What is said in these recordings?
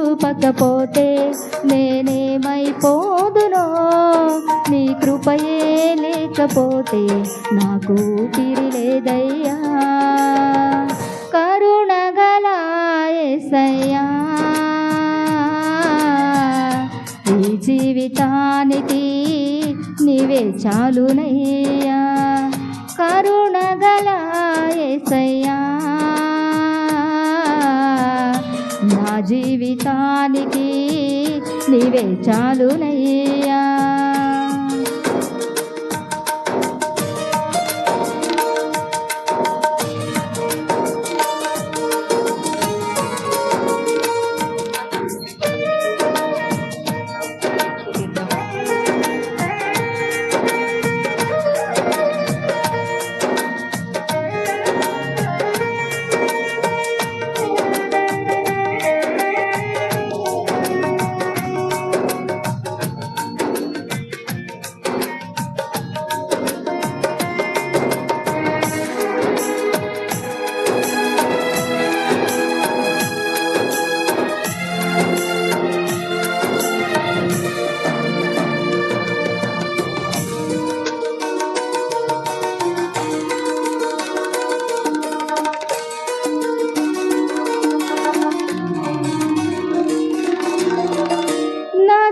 చూపకపోతే నేనేమైపోదునో? నీ కృపయే లేకపోతే నాకు ఊపిరి లేదయ్యా. కరుణగల ఈ జీవితానికి నీవే చాలునయ్యా. కరుణగలాయసయ్యా జీవితానికి నీవే చాలునయ్యా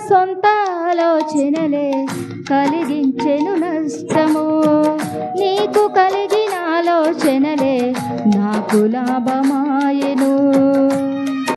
సొంత ఆలోచనలే కలిగించెను నష్టము. నీకు కలిగిన ఆలోచనలే నాకు లాభమాయను.